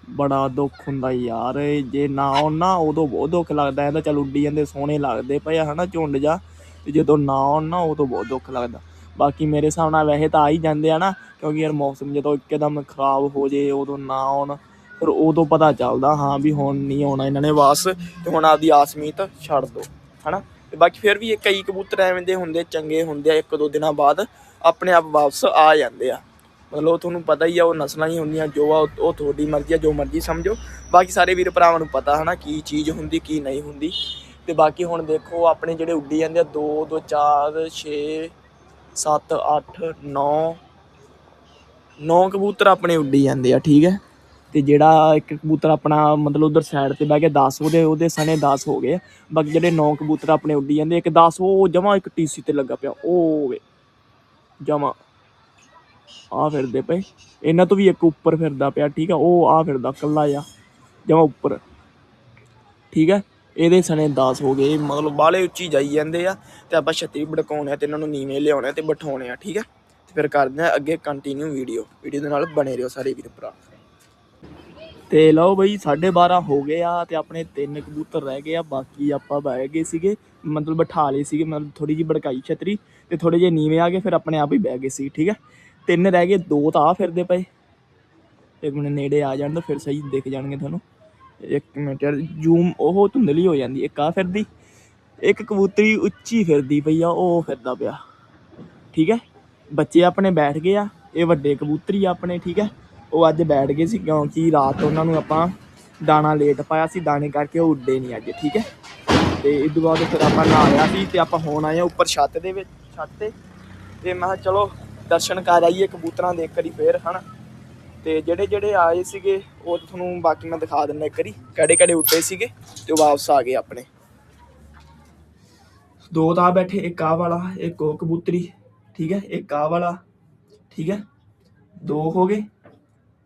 ਬੜਾ ਦੁੱਖ ਹੁੰਦਾ ਯਾਰ। ਜੇ ਨਾ ਆਉਣ ਨਾ ਉਦੋਂ ਬਹੁਤ ਦੁੱਖ ਲੱਗਦਾ। ਇਹ ਤਾਂ ਚੱਲ ਉੱਡੀ ਜਾਂਦੇ, ਸੋਹਣੇ ਲੱਗਦੇ ਪਏ ਆ, ਹਨਾ, ਝੁੰਡ ਜਾ ਤੇ ਜਦੋਂ ਨਾ ਆਉਣ ਨਾ ਉਦੋਂ ਬਹੁਤ ਦੁੱਖ ਲੱਗਦਾ। ਬਾਕੀ ਮੇਰੇ ਹਿਸਾਬ ਨਾਲ ਵੈਸੇ ਤਾਂ ਆ ਹੀ ਜਾਂਦੇ ਆ ਨਾ, ਕਿਉਂਕਿ ਯਾਰ ਮੌਸਮ ਜਦੋਂ ਇੱਕਦਮ ਖਰਾਬ ਹੋ ਜੇ, ਉਦੋਂ ਨਾ ਆਉਣ, ਫਿਰ ਉਦੋਂ ਪਤਾ ਚੱਲਦਾ, ਹਾਂ ਵੀ ਹੁਣ ਨਹੀਂ ਆਉਣਾ ਇਹਨਾਂ ਨੇ ਵਾਪਸ ਤੇ ਹੁਣ ਆਪਦੀ ਆਸਮੀਤ ਛੱਡ ਦੋ, ਹਨਾ। ਤੇ ਬਾਕੀ ਫਿਰ ਵੀ ਇਹ ਕਈ ਕਬੂਤਰ ਐਵੇਂ ਦੇ ਹੁੰਦੇ, ਚੰਗੇ ਹੁੰਦੇ ਆ, ਇੱਕ ਦੋ ਦਿਨਾਂ ਬਾਅਦ ਆਪਣੇ ਆਪ ਵਾਪਸ ਆ ਜਾਂਦੇ ਆ। ਮਤਲਬ ਉਹ ਤੁਹਾਨੂੰ ਪਤਾ ਹੀ ਆ, ਉਹ ਨਸਲਾਂ ਹੀ ਹੁੰਦੀਆਂ, ਜੋ ਆ, ਉਹ ਤੁਹਾਡੀ ਮਰਜ਼ੀ ਆ, ਜੋ ਮਰਜ਼ੀ ਸਮਝੋ। ਬਾਕੀ ਸਾਰੇ ਵੀਰ ਭਰਾਵਾਂ ਨੂੰ ਪਤਾ ਹਨਾ, ਕੀ ਚੀਜ਼ ਹੁੰਦੀ, ਕੀ ਨਹੀਂ ਹੁੰਦੀ। ਤੇ ਬਾਕੀ ਹੁਣ ਦੇਖੋ, ਆਪਣੇ ਜਿਹੜੇ ਉੱਡੀ ਜਾਂਦੇ ਆ 2 2 4 6 7 8 9 9 ਕਬੂਤਰ ਆਪਣੇ ਉੱਡੀ ਜਾਂਦੇ ਆ, ਠੀਕ ਹੈ? ਤੇ ਜਿਹੜਾ ਇੱਕ ਕਬੂਤਰ ਆਪਣਾ ਮਤਲਬ ਉਧਰ ਸਾਈਡ ਤੇ ਬਹਿ ਕੇ 10 ਉਹਦੇ ਉਹਦੇ ਸਣੇ 10 ਹੋ ਗਏ ਬਾਕੀ ਜਿਹੜੇ 9 ਕਬੂਤਰ ਆਪਣੇ ਉੱਡੀ ਜਾਂਦੇ ਇੱਕ 10 ਉਹ ਜਮਾ ਇੱਕ ਟੀਸੀ ਤੇ ਲੱਗਾ ਪਿਆ, ਉਹ ਵੇ, ਜਮਾ। ਆ ਫਿਰਦੇ ਪਏ। ਇਹਨਾਂ ਤੋਂ ਵੀ ਇੱਕ ਉੱਪਰ ਫਿਰਦਾ ਪਿਆ, ਠੀਕ ਆ? ਉਹ ਆ ਫਿਰਦਾ ਕੱਲਾ ਆ ਜਮਾ ਉੱਪਰ। ਠੀਕ ਹੈ ਇਹਦੇ ਸਣੇ 10 ਹੋ ਗਏ। ਮਤਲਬ ਬਾਲੇ ਉੱਚੀ ਜਾਈ ਜਾਂਦੇ ਆ ਤੇ ਆਪਾਂ ਛੱਤੀ ਭੜਕਾਉਣੇ ਆ ਤੇ ਇਹਨਾਂ ਨੂੰ ਨੀਵੇਂ ਲਿਆਉਣੇ ਤੇ ਬਿਠਾਉਣੇ ਆ, ਠੀਕ ਹੈ ਤੇ ਫਿਰ ਕਰਦੇ ਆ ਅੱਗੇ ਕੰਟੀਨਿਊ ਵੀਡੀਓ ਵੀਡੀਓ ਦੇ ਨਾਲ ਬਣੇ ਰਹੋ ਸਾਰੇ ਵੀਰ ਭਰਾ। ਤੇ ਲਓ ਬਈ 12:30 ਹੋ ਗਏ ਆ ਤੇ ਆਪਣੇ ਤਿੰਨ ਕਬੂਤਰ ਰਹਿ ਗਏ ਆ, ਬਾਕੀ ਆਪਾਂ ਬਹਿ ਗਏ ਸੀਗੇ, ਮਤਲਬ ਬਿਠਾ ਲਏ ਸੀਗੇ, ਮਤਲਬ ਥੋੜੀ ਜਿਹੀ ਭੜਕਾਈ ਛਤਰੀ ਤੇ ਥੋੜੇ ਜਿਹੇ ਨੀਵੇਂ ਆ ਗਏ, ਫਿਰ ਆਪਣੇ ਆਪ ਹੀ ਬਹਿ ਗਏ ਸੀ, ਠੀਕ ਹੈ ਤਿੰਨ ਰਹਿ ਗਏ, ਦੋ ਤਾਂ ਆ ਫਿਰਦੇ ਪਏ। ਇੱਕ ਮਿੰਟ, ਨੇੜੇ ਆ ਜਾਣ ਤਾਂ ਫਿਰ ਸਹੀ ਦਿਖ ਜਾਣਗੇ ਤੁਹਾਨੂੰ। ਇੱਕ ਮਿੰਟ ਯਾਰ ਜ਼ੂਮ ਉਹ ਧੁੰਦਲੀ ਹੋ ਜਾਂਦੀ, ਇੱਕ ਆ ਫਿਰਦੀ, ਇੱਕ ਕਬੂਤਰੀ ਉੱਚੀ ਫਿਰਦੀ ਪਈ ਆ, ਉਹ ਫਿਰਦਾ ਪਿਆ। ਠੀਕ ਹੈ? ਬੱਚੇ ਆਪਣੇ ਬੈਠ ਗਏ ਆ, ਇਹ ਵੱਡੇ ਕਬੂਤਰੀ ਆ ਆਪਣੇ, ਠੀਕ ਹੈ? ਉਹ ਅੱਜ ਬੈਠ ਗਏ ਸੀ, ਕਿਉਂਕਿ ਰਾਤ ਉਹਨਾਂ ਨੂੰ ਆਪਾਂ ਦਾਣਾ ਲੇਟ ਪਾਇਆ ਸੀ, ਦਾਣੇ ਕਰਕੇ ਉਹ ਉੱਡੇ ਨਹੀਂ ਅੱਜ, ਠੀਕ ਹੈ? ਤੇ ਇਸ ਤੋਂ ਬਾਅਦ ਫਿਰ ਆਪਾਂ ਨਹਾਇਆ ਸੀ ਤੇ ਆਪਾਂ ਹੁਣ ਆਏ ਆ ਉੱਪਰ ਛੱਤ ਦੇ ਵਿੱਚ, ਛੱਤ ਤੇ। ਤੇ ਮੈਂ ਕਿਹਾ, ਚਲੋ ਦਰਸ਼ਨ ਕਰ ਆਈਏ ਕਬੂਤਰਾਂ ਦੇ ਇੱਕ ਵਾਰੀ ਫੇਰ, ਹਨਾ? ਤੇ ਜਿਹੜੇ ਜਿਹੜੇ ਆਏ ਸੀਗੇ, ਉਹ ਤੁਹਾਨੂੰ ਬਾਕੀ ਮੈਂ ਦਿਖਾ ਦਿੰਦਾ ਇੱਕ ਵਾਰੀ। ਕਿਹੜੇ ਕਿਹੜੇ ਉੱਡੇ ਸੀਗੇ ਤੇ ਉਹ ਵਾਪਸ ਆ ਗਏ ਆਪਣੇ। ਦੋ ਤਾਂ ਬੈਠੇ, ਇੱਕ ਆਹ ਵਾਲਾ, ਇੱਕ ਉਹ ਕਬੂਤਰੀ, ਠੀਕ ਹੈ? ਇੱਕ ਆ ਵਾਲਾ, ਠੀਕ ਹੈ? ਦੋ ਹੋ ਗਏ,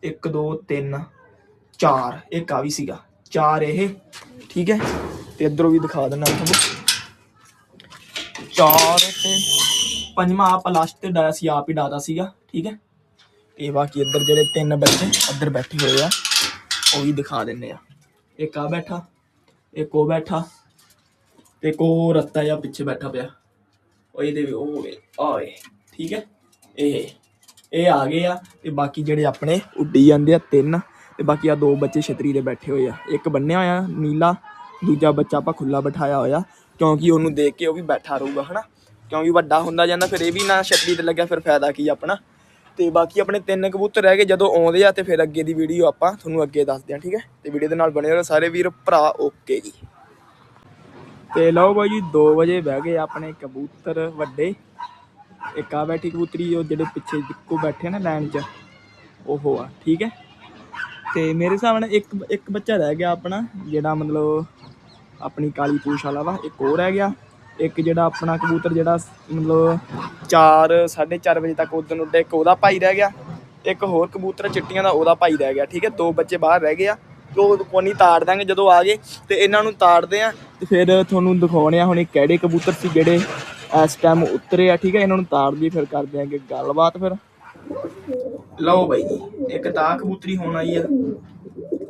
ਇੱਕ, ਦੋ, ਤਿੰਨ, ਚਾਰ, ਇੱਕ ਆ ਵੀ ਸੀਗਾ। ਚਾਰ ਇਹ, ਠੀਕ ਹੈ? ਤੇ ਇਧਰੋਂ ਵੀ ਦਿਖਾ ਦਿੰਦਾ ਤੁਹਾਨੂੰ। ਚਾਰ ਤੇ ਪੰਜਵਾਂ ਆਪਾਂ ਲਾਸਟ ਤੇ ਡਾਇਆ ਸੀ, ਆਪ ਹੀ ਡਾਦਾ ਸੀਗਾ, ਠੀਕ ਹੈ? ਤੇ ਬਾਕੀ ਇੱਧਰ ਜਿਹੜੇ ਤਿੰਨ ਬੱਚੇ, ਇੱਧਰ ਬੈਠੇ ਹੋਏ ਆ, ਉਹ ਵੀ ਦਿਖਾ ਦਿੰਨੇ ਆ। ਇੱਕ ਆ ਬੈਠਾ, ਇੱਕ ਉਹ ਬੈਠਾ, ਤੇ ਇੱਕ ਉਹ ਰੱਤਾ ਜਾਂ ਪਿੱਛੇ ਬੈਠਾ ਪਿਆ। ਉਹ ਇਹਦੇ ਉਹ ਹੋਵੇ ਆਏ ਠੀਕ ਹੈ? ਇਹ ਇਹ ਆ ਗਏ ਆ, ਤੇ ਬਾਕੀ ਜਿਹੜੇ ਆਪਣੇ ਉੱਡੀ ਜਾਂਦੇ ਆ, ਤਿੰਨ, ਤੇ ਬਾਕੀ ਆ ਦੋ ਬੱਚੇ ਛਤਰੀ ਦੇ ਬੈਠੇ ਹੋਏ ਆ। ਇੱਕ ਬੰਨਿਆ ਹੋਇਆ, ਨੀਲਾ, ਦੂਜਾ ਬੱਚਾ ਆਪਾਂ ਖੁੱਲਾ ਬਿਠਾਇਆ ਹੋਇਆ, ਕਿਉਂਕਿ ਉਹਨੂੰ ਦੇਖ ਕੇ ਉਹ ਵੀ ਬੈਠਾ ਰਹੂਗਾ, ਹਨਾ? ਕਿਉਂਕਿ ਵੱਡਾ ਹੁੰਦਾ ਜਾਂਦਾ, ਫਿਰ ਇਹ ਵੀ ਨਾ ਛਤਰੀ ਤੇ ਲੱਗਿਆ, ਫਿਰ ਫਾਇਦਾ ਕੀ ਆਪਣਾ। ਤੇ ਬਾਕੀ ਆਪਣੇ ਤਿੰਨ ਕਬੂਤਰ ਰਹਿ ਗਏ, ਜਦੋਂ ਆਉਂਦੇ ਆ ਤੇ ਫਿਰ ਅੱਗੇ ਦੀ ਵੀਡੀਓ ਆਪਾਂ ਤੁਹਾਨੂੰ ਅੱਗੇ ਦੱਸਦੇ ਆ ਠੀਕ ਹੈ? ਤੇ ਵੀਡੀਓ ਦੇ ਨਾਲ ਬਣੇ ਰਹੋ ਸਾਰੇ ਵੀਰ, ਭਰਾ, ਓਕੇ ਜੀ। ਤੇ ਲਓ ਬਾਈ ਜੀ 2 ਵਜੇ ਬਹਿ ਗਏ ਆਪਣੇ ਕਬੂਤਰ ਵੱਡੇ। ਇੱਕ ਆ ਬੈਠੀ ਕਬੂਤਰੀ, ਉਹ ਜਿਹੜੇ ਪਿੱਛੇ ਇੱਕੋ ਬੈਠੇ ਆ ਨਾ ਲਾਈਨ 'ਚ, ਉਹ ਆ, ਠੀਕ ਹੈ? ਤੇ ਮੇਰੇ ਹਿਸਾਬ ਨਾਲ ਇੱਕ ਇੱਕ ਬੱਚਾ ਰਹਿ ਗਿਆ ਆਪਣਾ, ਜਿਹੜਾ ਮਤਲਬ ਆਪਣੀ ਕਾਲੀ ਪੂਛ ਵਾਲਾ ਵਾ, ਇੱਕ ਹੋਰ ਰਹਿ ਗਿਆ। ਇੱਕ ਜਿਹੜਾ ਆਪਣਾ ਕਬੂਤਰ ਜਿਹੜਾ ਮਤਲਬ 4 4:30 ਵਜੇ ਤੱਕ ਉਦੋਂ ਉੱਡੇ, ਇੱਕ ਉਹਦਾ ਭਾਈ ਰਹਿ ਗਿਆ ਇੱਕ ਹੋਰ ਕਬੂਤਰ ਚਿੱਟੀਆਂ ਦਾ, ਉਹਦਾ ਭਾਈ ਰਹਿ ਗਿਆ, ਠੀਕ ਹੈ? ਦੋ ਬੱਚੇ ਬਾਹਰ ਰਹਿ ਗਏ ਆ, ਤੇ ਉਹ ਕੋਨੀ ਤਾੜ ਦਾਂਗੇ ਜਦੋਂ ਆ ਗਏ ਤੇ ਇਹਨਾਂ ਨੂੰ ਤਾੜਦੇ ਆ ਤੇ ਫਿਰ ਤੁਹਾਨੂੰ ਦਿਖਾਉਣੇ ਆ ਹੁਣ ਇਹ ਕਿਹੜੇ ਕਬੂਤਰ ਸੀ ਜਿਹੜੇ ਇਸ ਟਾਈਮ ਉਤਰੇ ਆ, ਠੀਕ ਹੈ? ਇਹਨਾਂ ਨੂੰ ਤਾੜ ਦੀ ਫਿਰ ਕਰਦੇ ਆਂਗੇ ਗੱਲਬਾਤ ਫਿਰ। ਲਓ ਬਾਈ ਇੱਕ ਤਾਂ ਕਬੂਤਰੀ ਹੋਣ ਆਈ ਆ,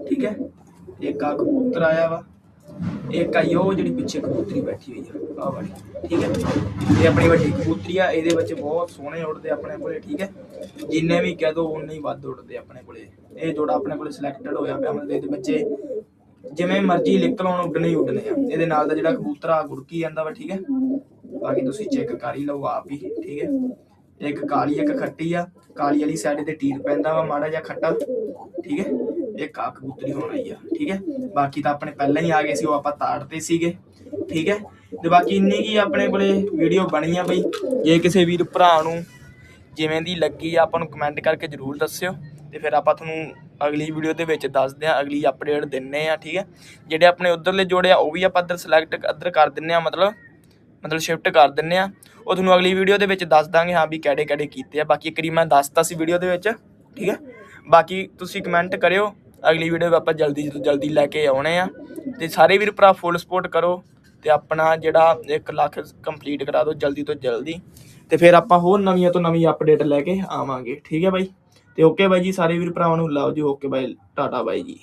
ਠੀਕ ਹੈ? ਇੱਕ ਆ ਕਬੂਤਰ ਆਇਆ ਵਾ। ਇੱਕ ਆਈ ਉਹ ਜਿਹੜੀ ਪਿੱਛੇ ਕਬੂਤਰੀ ਬੈਠੀ ਹੋਈ ਆ ਆ ਵਾਲੀ। ਠੀਕ ਹੈ? ਇਹ ਆਪਣੀ ਵੱਡੀ ਕਬੂਤਰੀ ਆ, ਇਹਦੇ ਵਿੱਚ ਬਹੁਤ ਸੋਹਣੇ ਉੱਡਦੇ ਆਪਣੇ ਕੋਲੇ, ਠੀਕ ਹੈ? ਜਿੰਨੇ ਵੀ ਕਹਿ ਦੋ ਉਨੇ ਹੀ ਵੱਧ ਉੱਡਦੇ ਆਪਣੇ ਕੋਲੇ। ਇਹ ਜੋੜਾ ਆਪਣੇ ਕੋਲੇ ਸਿਲੈਕਟਡ ਹੋਇਆ ਪਿਆ, ਮਤਲਬ ਇਹਦੇ ਬੱਚੇ ਜਿਵੇਂ ਮਰਜ਼ੀ ਨਿਕਲ ਆਉਣ ਉੱਡਣੇ ਹੀ ਉੱਡਣੇ ਆ। ਇਹਦੇ ਨਾਲ ਦਾ ਜਿਹੜਾ ਕਬੂਤਰ ਆ ਗੁੜਕੀ ਜਾਂਦਾ ਵਾ, ਠੀਕ ਹੈ? ਬਾਕੀ ਤੁਸੀਂ ਚੈੱਕ ਕਰ ਹੀ ਲਓ ਆਪ ਹੀ, ਠੀਕ ਹੈ? ਇੱਕ ਕਾਲੀ, ਇੱਕ ਖੱਟੀ ਆ। ਕਾਲੀ ਵਾਲੀ ਸਾਈਡ ਤੇ ਟੀਰ ਪੈਂਦਾ ਵਾ, ਮਾੜਾ ਜਿਹਾ ਖੱਟਾ, ਠੀਕ ਹੈ? ਇਹ ਆ ਕਬੂਤਰੀ ਹੋਣ ਆਈ ਆ, ਠੀਕ ਹੈ? ਬਾਕੀ ਤਾਂ ਆਪਣੇ ਪਹਿਲਾਂ ਹੀ ਆ ਗਏ ਸੀ, ਉਹ ਆਪਾਂ ਤਾੜਦੇ ਸੀਗੇ, ਠੀਕ ਹੈ? ਤੇ ਬਾਕੀ ਇੰਨੀ ਕੀ ਆਪਣੇ ਕੋਲੇ ਵੀਡੀਓ ਬਣੀ ਆ ਬਈ, ਜੇ ਕਿਸੇ ਵੀਰ ਭਰਾ ਨੂੰ ਜਿਵੇਂ ਦੀ ਲੱਗੀ ਆ, ਆਪਾਂ ਨੂੰ ਕਮੈਂਟ ਕਰਕੇ ਜਰੂਰ ਦੱਸਿਓ, ਤੇ ਫਿਰ ਆਪਾਂ ਤੁਹਾਨੂੰ ਅਗਲੀ ਵੀਡੀਓ ਦੇ ਵਿੱਚ ਦੱਸਦੇ ਆ ਅਗਲੀ ਅਪਡੇਟ ਦਿੰਨੇ ਆ, ਠੀਕ ਹੈ? ਜਿਹੜੇ ਆਪਣੇ ਉਧਰਲੇ ਜੋੜੇ ਆ, ਉਹ ਵੀ ਆਪਾਂ ਇੱਧਰ ਸਿਲੈਕਟ ਇੱਧਰ ਕਰ ਦਿੰਨੇ ਆ, ਮਤਲਬ ਮਤਲਬ ਸ਼ਿਫਟ ਕਰ ਦਿੰਨੇ ਆ। ਉਹ ਤੁਹਾਨੂੰ ਅਗਲੀ ਵੀਡੀਓ ਦੇ ਵਿੱਚ ਦੱਸ ਦਾਂਗੇ, ਹਾਂ ਵੀ ਕਿਹੜੇ ਕਿਹੜੇ ਕੀਤੇ ਆ। ਬਾਕੀ ਇੱਕ ਵਾਰੀ ਮੈਂ ਦੱਸਤਾ ਸੀ ਵੀਡੀਓ ਦੇ ਵਿੱਚ, ਠੀਕ ਹੈ? ਬਾਕੀ ਤੁਸੀਂ ਕਮੈਂਟ ਕਰਿਓ ਅਗਲੀ ਵੀਡੀਓ ਆਪਾਂ ਜਲਦੀ ਤੋਂ ਜਲਦੀ ਲੈ ਕੇ ਆਉਣੇ ਆ। ਤੇ ਸਾਰੇ ਵੀਰ ਭਰਾ ਫੁੱਲ ਸਪੋਰਟ ਕਰੋ ਤੇ ਆਪਣਾ ਜਿਹੜਾ 1 ਲੱਖ ਕੰਪਲੀਟ ਕਰਾ ਦਿਓ ਜਲਦੀ ਤੋਂ ਜਲਦੀ। ਤੇ ਫਿਰ ਆਪਾਂ ਹੋਰ ਨਵੀਆਂ ਤੋਂ ਨਵੀਂ ਅਪਡੇਟ ਲੈ ਕੇ ਆਵਾਂਗੇ। ਠੀਕ ਹੈ ਬਾਈ? ਤੇ ਓਕੇ ਬਾਈ ਜੀ, ਸਾਰੇ ਵੀਰ ਭਰਾਵਾਂ ਨੂੰ ਲਵ ਜੀ ਓਕੇ ਬਾਈ, ਟਾਟਾ ਬਾਈ ਜੀ।